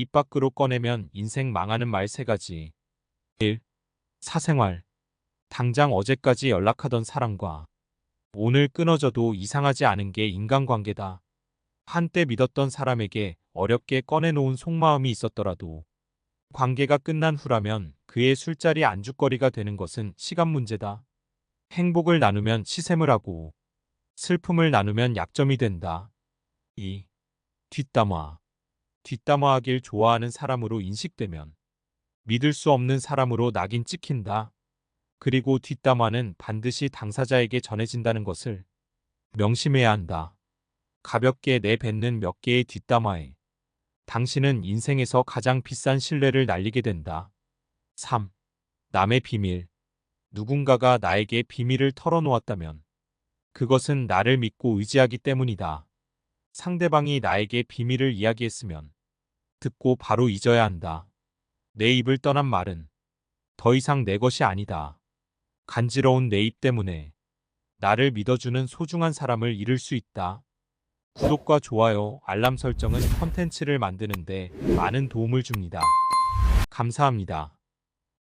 입 밖으로 꺼내면 인생 망하는 말 세 가지. 1. 사생활. 당장 어제까지 연락하던 사람과 오늘 끊어져도 이상하지 않은 게 인간관계다. 한때 믿었던 사람에게 어렵게 꺼내놓은 속마음이 있었더라도 관계가 끝난 후라면 그의 술자리 안주거리가 되는 것은 시간 문제다. 행복을 나누면 시샘을 하고 슬픔을 나누면 약점이 된다. 2. 뒷담화. 뒷담화하길 좋아하는 사람으로 인식되면 믿을 수 없는 사람으로 낙인 찍힌다. 그리고 뒷담화는 반드시 당사자에게 전해진다는 것을 명심해야 한다. 가볍게 내뱉는 몇 개의 뒷담화에 당신은 인생에서 가장 비싼 신뢰를 날리게 된다. 3. 남의 비밀. 누군가가 나에게 비밀을 털어놓았다면 그것은 나를 믿고 의지하기 때문이다. 상대방이 나에게 비밀을 이야기했으면 듣고 바로 잊어야 한다. 내 입을 떠난 말은 더 이상 내 것이 아니다. 간지러운 내 입 때문에 나를 믿어주는 소중한 사람을 잃을 수 있다. 구독과 좋아요, 알람 설정은 컨텐츠를 만드는데 많은 도움을 줍니다. 감사합니다.